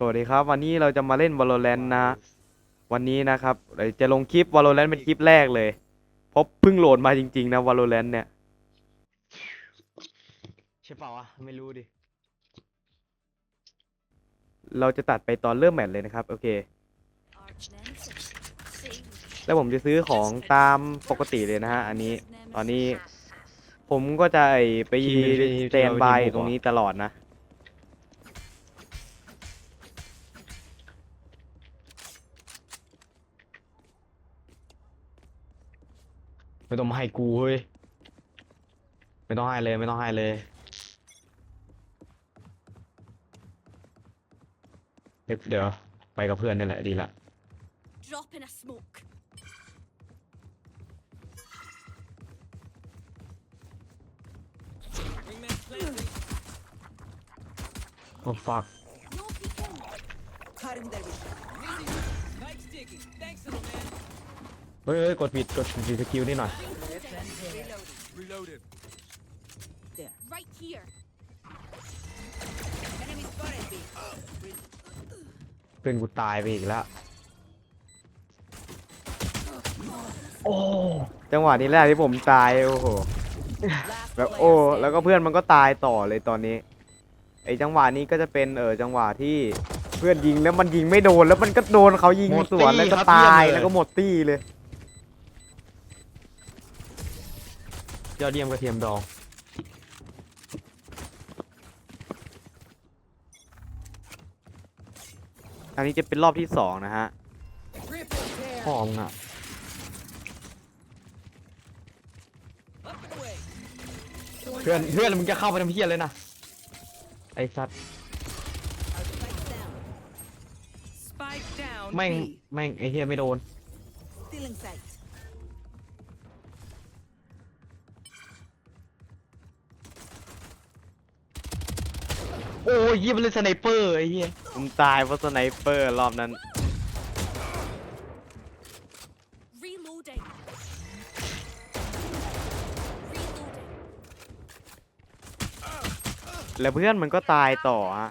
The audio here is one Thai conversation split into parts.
สวัสดีครับ วันนี้เราจะมาเล่น Valorant นะ วันนี้นะครับเดี๋ยวจะลงคลิป Valorant เป็นคลิปแรกเลยเพราะเพิ่งโหลดมาจริง ๆ นะ Valorant เนี่ยใช่เปล่าวะไม่รู้ดิ เราจะตัดไปตอนเริ่มแมตช์เลยนะครับ โอเค แล้วผมจะซื้อของตามปกติเลยนะฮะ อันนี้ตอนนี้ ผมก็จะไอ้ไปที่ที่ที่สแตนบายที่เราตรงนี้ตลอดนะ ไม่ต้องมาให้กูเฮ้ย ไม่ต้องให้เลยไม่ต้องให้เลยเดี๋ยวเดี๋ยวไปกับเพื่อนนี่แหละดีละ Drop in a smoke. โอ้ฟัก No peeking. Cutting their vision. ฮ้ยเฮ้ยกดผิดกดผิดสกิลนี่หน่อย Reloading. Right here. Enemy spotted B. เพื่อนกูตายไปอีกแล้ว โอ้ จังหวะนี้แหละที่ผมตาย โอ้โห Last แบบ player โอ้ standing. แล้วก็เพื่อนมันก็ตายต่อเลยตอนนี้ ไอ้จังหวะนี้ก็จะเป็นเออจังหวะที่เพื่อนยิงแล้วมันยิงไม่โดนแล้วมันก็โดนเขายิงสวนแล้วก็ตายแล้วก็หมดตี้เลย ยอดเยี่ยมกระเทียมดอง อันนี้จะเป็นรอบที่สองนะฮะ Triple tear. พ่อมึงอะ Up and away. เพื่อนเพื่อนมึงจะเข้าไปทำเพี้ยเลยนะไอ้สัตว์ Our spike's down. Spike down. แม่ง B. แม่งไอ้เฮียไม่โดน Still in sight. เยี่ยมนเลยสไนเปอร์ไอ้เหี้ยผมตายเพราะสไนเปอร์รอบนั้น Reloading. Reloading. แล้วเพื่อนมันก็ตายต่อฮะ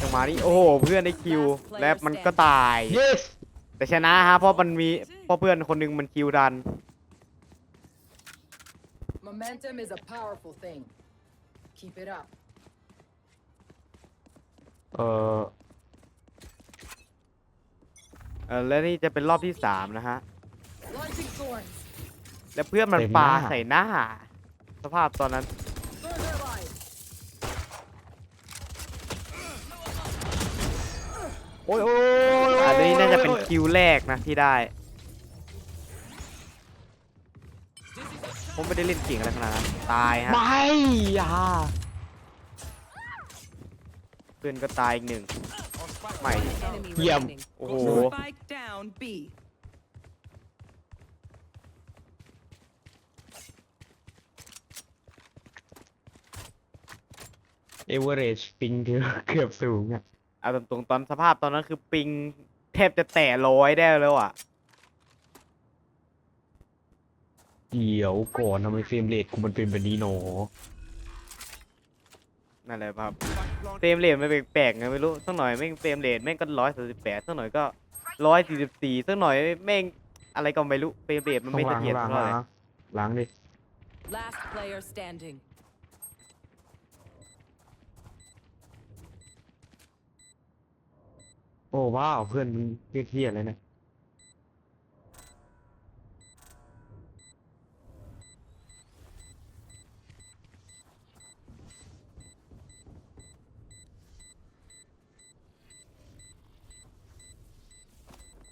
จังหวะนี้โอ้โหเพื่อนได้คิว และมันก็ตาย yes แต่ชนะฮะเพราะมันมีเพราะเพื่อนคนหนึงมันคิวดัน Momentum is a powerful thing. Keep it up. เออเออและนี่จะเป็นรอบที่สามนะฮะ Launching thorns. แล้วเพื่อนมันปาใส่หน้า สภาพตอนนั้น Thorns are alive. โอ้ยโอ้ยอันนี้น่าจะเป็นคิวแรกนะที่ได้ ผมไม่ได้เล่นเก่งอะไรขนาดนั้นตายฮะไม่อะเพื่อนก็ตายอีกหนึ่งใหม่ Enemy Yeah. remaining. โอ้โห Spike down B. เอเวอเรจปิงคือเกือบสูงอะเอาตรงๆตอนสภาพตอนนั้นคือปิงแทบจะแตะร้อยได้แล้วอะ เดี๋ยวก่อนทำไมเฟรมเรทกูมันเป็นแบบนี้หนอนั่นแหละครับเฟรมเรทมันแปลกๆไงไม่รู้สักหน่อยแม่งเฟรมเรทแม่งก็ร้อยสสิบแปดสักหน่อยก็ร้อยสี่สิบสี่สักหน่อยแม่งอะไรก็ไม่รู้เฟรมเรทมันข้าไม่งเสล่างถียรข้างเท่าล่างไหร่ล้างล้างดิ Last player standing. โอ้ว้าวเพื่อนมึงเรียกเฮียอะไรเนี่ย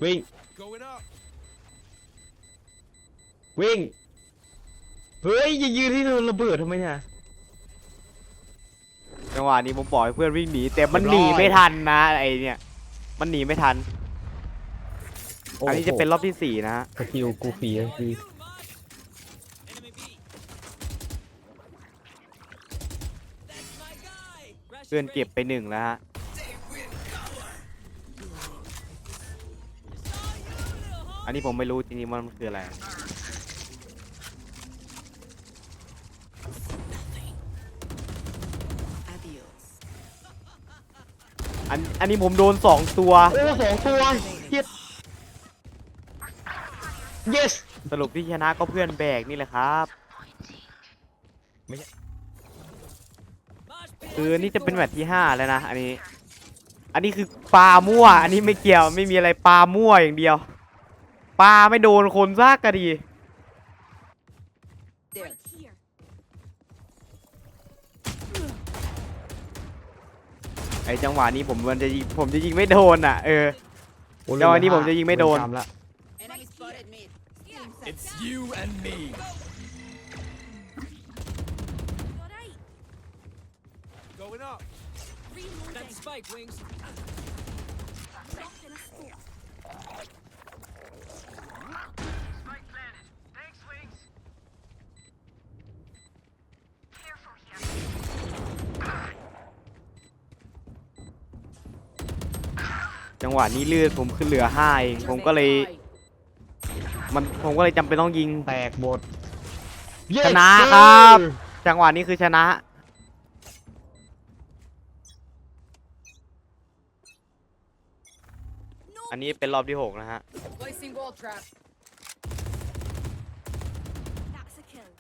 วิ่ง Going up. วิ่ง เฮ้ย อย่ายืนที่โดนระเบิดทำไมเนี่ย จังหวะนี้ผมบอกให้เพื่อนวิ่งหนีแต่มันเรีหยบร้อยนีไม่ทันนะไอเนี่ย มันหนีไม่ทัน โอ้อันนี้จะเป็นรอบที่สี่นะฮะสกิลกูฟรีก็คือ Enemy B. เพื่อนเก็บไปหนึ่งแล้วฮะ อันนี้ผมไม่รู้จริงๆว่ามันคืออะไร Adios. อันอันนี้ผมโดนสองตัว โอ้สองตัวเฮีย yes สรุปที่ชนะก็เพื่อนแบกนี่แหละครับคือนี่จะเป็นแมตช์ที่ห้าแล้วนะ อันนี้ อันนี้คือปลามั่ว อันนี้ไม่เกี่ยวไม่มีอะไรปลามั่วอย่างเดียว ปลาไม่โดนคนซากกะดี There. Right here. ไอจังหวะนี้ผมมันจะยิงผมจะยิงไม่โดนอะ เออโอ้เดี๋ยวอันนี้ผมจะยิงไม่โดนเวรกรรละ Enemy spotted mid. It's you and me. จังหวะนี้เลือดผมขึ้นเหลือห้าเองผมก็เลยมันผมก็เลยจำเป็นต้องยิงแตกหมดชนะครับ จังหวะนี้คือชนะ อันนี้เป็นรอบที่หกนะฮะ Placing wall trap. That's a kill.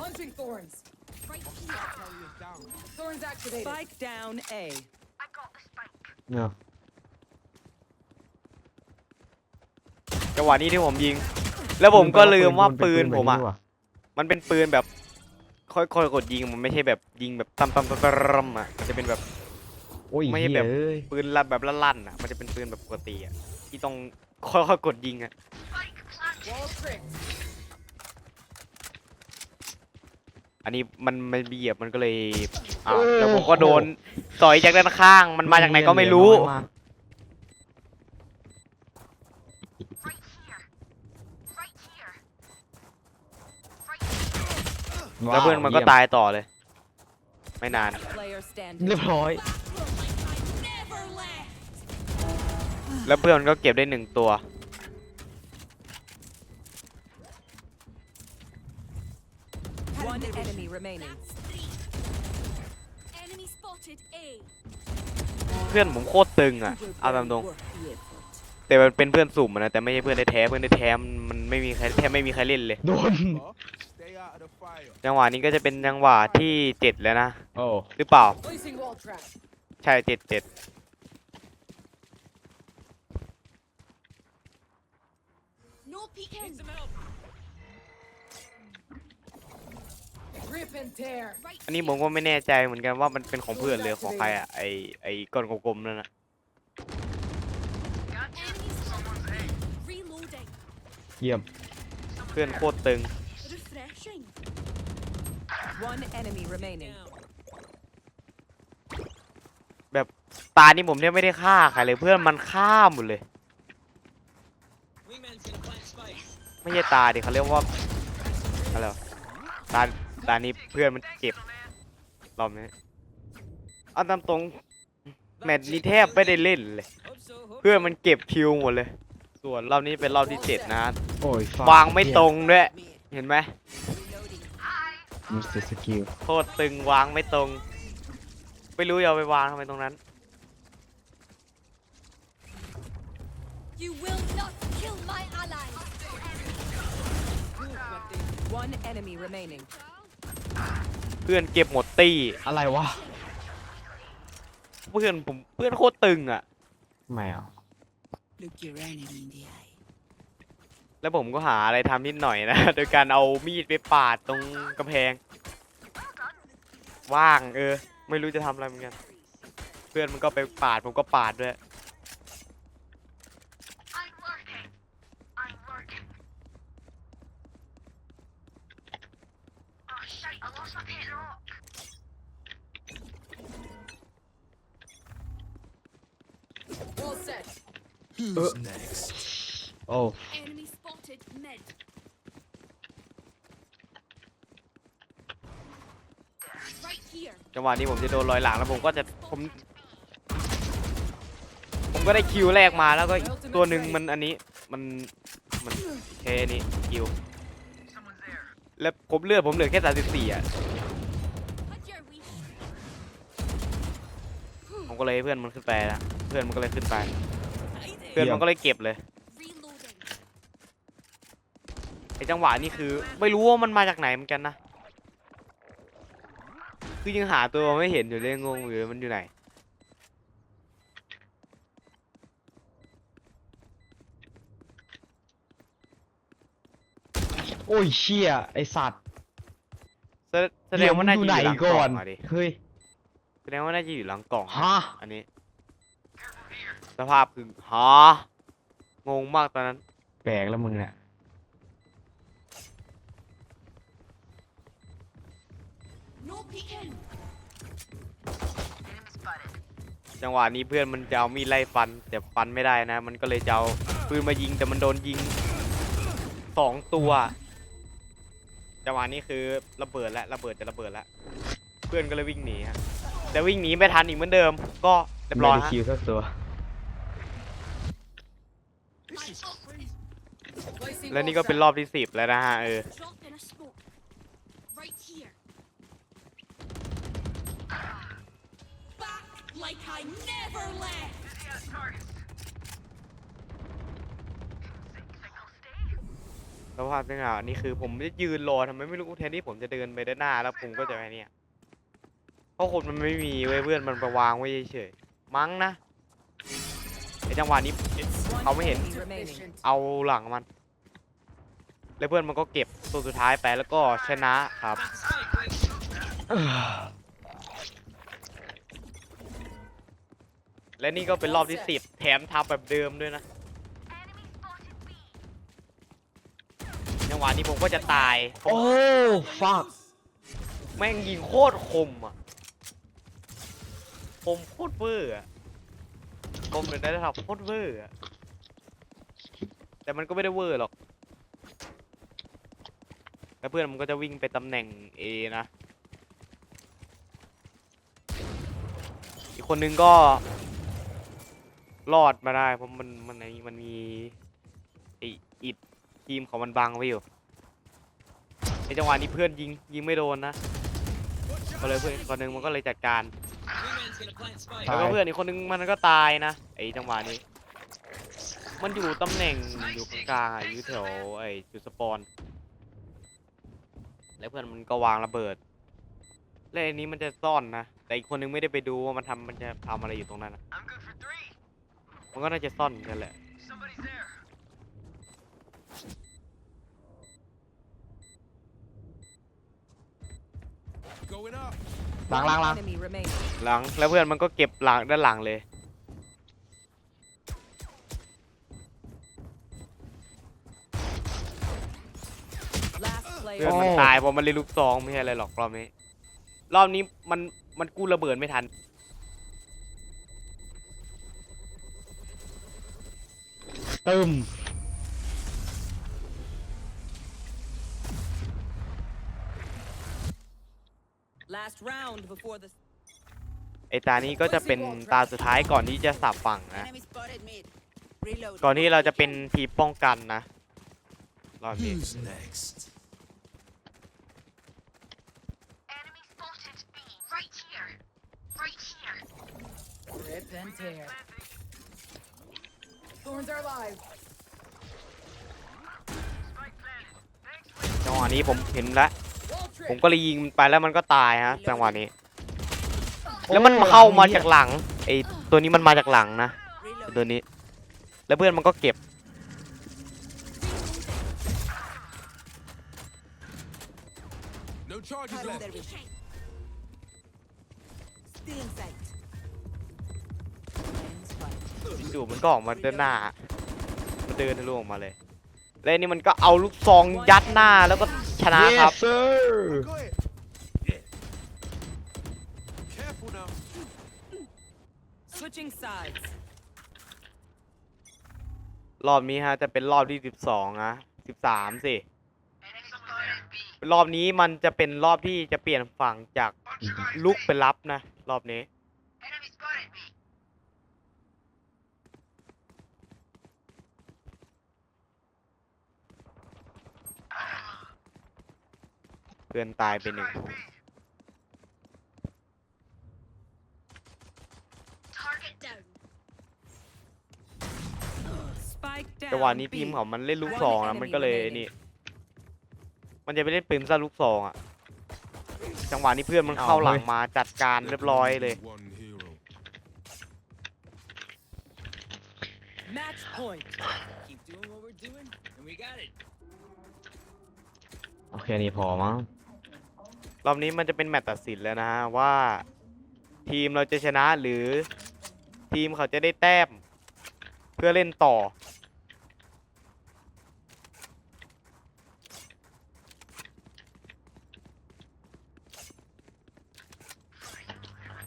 Launching thorns. Right here. Thorns activated. Spike down A. เนี่ยจังหวะนี้ที่ผมยิง แล้วผมก็ลืมว่าปืนผมอะแบบว่มันเป็นปืนแบบ ค่อยๆกดยิงมันไม่ใช่แบบยิงแบบตั้มตั้มตั้มตั้มอะมันจะเป็นแบบ โอ้ยไม่ไม่ใช่แบบแบบเอ้ยปืนลั่นแบบลั่นๆอะมันจะเป็นปืนแบบปกติอะที่ต้องค่อยๆกดยิงอะ Wall tricked. อันนี้มันมันเหยียบมันก็เลยอ้าวแล้วผมก็โดนต่อยจากด้านข้างมันมาจากไหนก็ไม่รู้ เหลือน้อยมาก แล้วเพื่อนมันก็ตายต่อเลย ไม่นาน Player เรีย standing. บร้อย Never left. แล้วเพื่อนมันก็เก็บได้หนึ่งตัว One enemy remaining. That's three. Enemy spotted A. เพื่อนผมโคตรตึงอะเอาตามตรง แต่มันเป็นเพื่อนสุ่มอะนะแต่ไม่ใช่เพื่อนแท้ๆเพื่อนแท้ๆมันมันไม่มีใครแทบไม่มีใครเล่นเลย โดน จังหวะนี้ก็จะเป็นจังหวะที่เจ็ดแล้วนะ โอ้หรือเปล่า Placing wall trap. ใช่เจ็ดเจ็ด No peeking. Need some help. Rip and tear. Right อันนี้ here. ผมก็ไม่แน่ใจเหมือนกันว่ามันเป็นของเพื่อนหรือของใครอะไอไอก้อนกลมๆนั่นนะ Enemy spotted. Reloading. เยี่ยมเพื่อนโคตรตึง Refreshing. One enemy remaining. Down. ตานี่ผมเนี่ยไม่ได้ฆ่าใครเลยเพื่อนมันฆ่าหมดเลย Wingman's gonna plant spike. ไม่ใช่ตาดิเขาเรียกว่าอะไรวะตาตานี้เพื่อนมันเจ็บรอบนี้เอาตามตรงแมตช์นี้แทบไม่ได้เล่นเลย Hope so. Hope เพื่อนมันเก็บคิวหมดเลย ส่วนรอบนี้เป็นรอบที่เจ็ดนะ โอ้ย fuck วางไม่ตรงด้วย เห็นไหม มิสเตอร์สกิลโคตรตึงวางไม่ตรง ไม่รู้จะเอาไปวางทำไมตรงนั้น You will not kill my ally. One enemy remaining. เพื่อนเก็บหมดตี้อะไรวะเพื่อนผมเพื่อนโคตรตึงอะ ไม่เอา Look your enemy in the eye. แล้วผมก็หาอะไรทำนิดหน่อยนะ โดยการเอามีดไปปาดตรงกำแพง ว่างเออ ไม่รู้จะทำอะไรเหมือนกัน เพื่อนมันก็ไปปาดผมก็ปาดด้วย Wall set. Who's next? โอ้ Enemy Med. Right here. จังหวะนี้ผมจะโดนลอยหลังแล้วผมก็จะผมผมก็ได้คิวแรกมาแล้วก็ตัวหนึ่งมันอันนี้มันมันเทนี้คิวแล้วผมเลือดผมเหลือแค่34อะผมก็เลยเพื่อนมันขึ้นไปแล้วเพื่อนมันก็เลยขึ้นไป เพื่อนมันก็เลยเก็บเลย ไอ้จังหวะนี้คือ ไม่รู้ว่ามันมาจากไหนเหมือนกันนะ คือยังหาตัวไม่เห็นอยู่เลยงงอยู่เลยมันอยู่ไหน โอ้ยเชี่ยไอสัตว์แสแสดงว่าน่าจะเดี๋อยวยู่หมึลังงอยู่กไหนล่ก่อองนอะดิเฮ้ยแสดงว่าน่าจะอยู่หลังกล่องฮะอันนี้ สภาพคือฮะงงมากตอนนั้น แปลกแล้วมึงเนี่ย จังหวะนี้เพื่อนมันจะเอามีดไล่ฟัน แต่ฟันไม่ได้นะ มันก็เลยจะเอาปืนมายิงแต่มันโดนยิงสองตัวจังหวะนี้คือระเบิดแล้วระเบิดจะระเบิดแล้วเพื่อนก็เลยวิ่งหนีฮะแต่วิ่งหนีไม่ทันอีกเหมือนเดิม ก็เรียบไม่ร้อยได้ฮะคิวสักตัว This is crazy. Placing และนี่ก็เป็นรอบที่สิบแล้วนะฮะเออ Drop in a smoke. Right here. Back like I never left. สภาพจังหวะนี้คือผมจะยืนรอทำไมไม่รู้แทนที่ผมจะเดินไปด้านหน้าแล้วผมก็จะไปเนี่ยเพราะคนมันไม่มีเว้ยเพื่อนมันไปวางไว้เฉยๆมั้งนะไอจังหวะนี้ One How many hit? enemy remaining. Efficient. เอาหลังมัน แล้วเพื่อนมันก็เก็บตัวสุดท้ายไปแล้วก็ชนะครับ และนี่ก็เป็นรอบที่สิบแถมทำแบบเดิมด้วยนะจังหวะนี้ผมก็จะตายผมโอ้ฟักแม่งยิงโคตรคมอะคมโคตรเวอร์อะคมเลยได้ระดับโคตรเวอร์อะแต่มันก็ไม่ได้เวอร์หรอกแล้วเพื่อนมันก็จะวิ่งไปตำแหน่ง A นะ อีกคนนึงก็ รอดมาได้เพราะมันมันไอ้มันมีไออิดทีมของมันบังไว้อยู่ในจังหวะนี้เพื่อนยิงยิงไม่โดนนะก็เลยเพื่อนคนนึงมันก็เลยจัดการแล้วก็เพื่อนอีกคนนึงมันก็ตายนะไอ้จังหวะนี้ มันอยู่ตำแหน่งอยู่กลางๆอะอยู่แถวไอ้จุดสปอน แล้วเพื่อนมันก็วางระเบิด แล้วไอ้นี้มันจะซ่อนนะ แต่อีกคนนึงไม่ได้ไปดูว่ามันทำมันจะทำอะไรอยู่ตรงนั้นนะ มันก็น่าจะซ่อนกันแหละ Going up. หลัง One หลังหลัง enemy remaining. หลังแล้วเพื่อนมันก็เก็บหลังด้านหลังเลย Last เพื่อน player. มันโอ้ตายเพราะมันเลยลูกซองไม่ใช่อะไรหรอกรอบนี้ รอบนี้มันมันกู้ระเบิดไม่ทัน ตึม Last round before the ไอตานี้ก็จะเป็นตาสุดท้ายก่อนที่จะสับฝั่งนะ enemy spotted mid. Reload. ก่อนที่เราจะเป็นทีมป้องกันนะรอบนี้ Who's next? Right here. Right here. Rip and tear. Thorns are live. จังหวะนี้ผมเห็นแล้ว Wall ผม trick. ก็เลยยิงมันไปแล้วมันก็ตายฮะจังหวะนี้ แล้วมันเข้ามาจากหลังไอตัวนี้มันมาจากหลังนะ Reload. ตัวนี้ แล้วเพื่อนมันก็เก็บ No charges Cut on left. their vision. Still in sight. Enemy spotted. จู่ๆมันก็ออกมาเดินหน้า มันเดินทะลุออกมาเลย แล้วอันนี่มันก็เอาลูกซองยัดหน้าแล้วก็ชนะครับ Yes sir Go ahead. Yeah. Careful now. Switching sides. รอบนี้ฮะจะเป็นรอบที่สิบสองนะสิบสามสิรอบนี้มันจะเป็นรอบที่จะเปลี่ยนฝั่งจากลุกเป็นรับนะ รอบนี้ พื่อนตายไปหนึ่งจังหวะนี้ทีมของมันเล่นลูกสองนะมันก็เลยนี่ มันจะไปเล่นปืนซะลูกสองอะจังหวะนี้เพื่อนมันเข้าหลังมาจัดการเรียบร้อยเลยโอเค นี่พอมั้ง รอบนี้มันจะเป็นแมตช์ตัดสินแล้วนะฮะว่า ทีมเราจะชนะหรือทีมเขาจะได้แต้ม เพื่อเล่นต่อ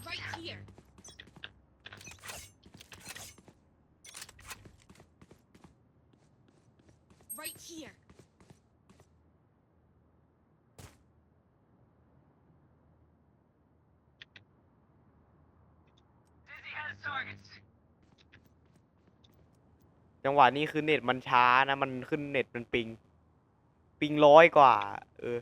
Right here. Right here. Dizzy has targets. จังหวะนี้คือเน็ตมันช้านะ มันขึ้นเน็ตมันปิง ปิงร้อยกว่า เออ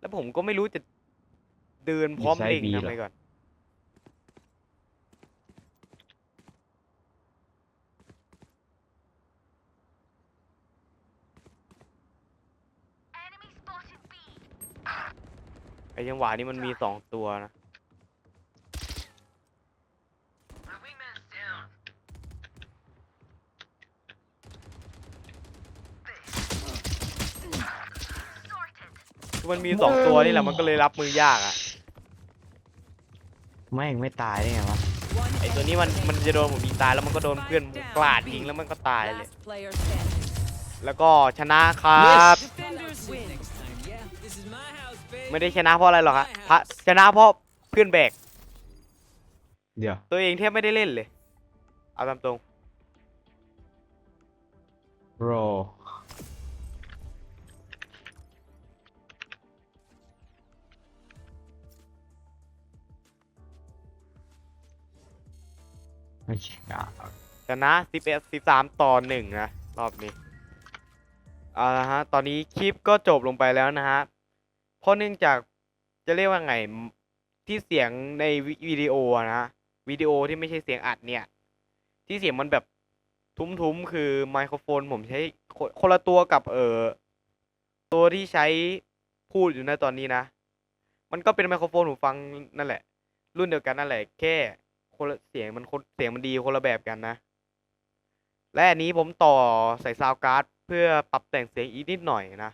แล้วผมก็ไม่รู้จะเดินพร้อมเล็งทำไมก่อน ไอจังหวะนี้มันมีสองตัวนะ My wingman's down. คือมันมีสองตัวนี่แหละมันก็เลยรับมือยากอะ แม่งไม่ตายได้ไงวะ One ไอตัวนี้มันมันจะโดนผมยิงตายแล้วมันก็โดนเพื่อนกลาดยิงแล้วมันก็ตายเลย Last player standing. แล้วก็ชนะครับ Defenders win. ไม่ได้ชนะเพราะอะไรหรอกฮะพระชนะเพราะเพื่อนแบก เดี๋ยว ตัวเองแทบไม่ได้เล่นเลย เอาตามตรงโรไม่ใช่อะชนะ11 13ต่อหนึ่งนะ รอบนี้ เอาละฮะ ตอนนี้คลิปก็จบลงไปแล้วนะฮะ เพราะเนื่องจากจะเรียกว่าไงที่เสียงในวิวิดีโอนะวิดีโอที่ไม่ใช่เสียงอัดเนี่ย ที่เสียงมันแบบทุ้มๆ คือไมโครโฟนผมใช้คนคนละตัวกับเออตัวที่ใช้พูดอยู่ในตอนนี้นะ มันก็เป็นไมโครโฟนหูฟังนั่นแหละ รุ่นเดียวกันนั่นแหละ แค่คนละเสียงมันคนเสียงมันดีคนละแบบกันนะ และอันนี้ผมต่อใส่ซาวการ์ดเพื่อปรับแต่งเสียงอีกนิดหน่อยนะ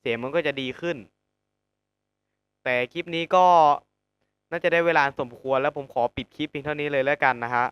เสียงมันก็จะดีขึ้น แต่คลิปนี้ก็น่าจะได้เวลาสมควรแล้วผมขอปิดคลิปเพียงเท่านี้เลยแล้วกันนะฮะ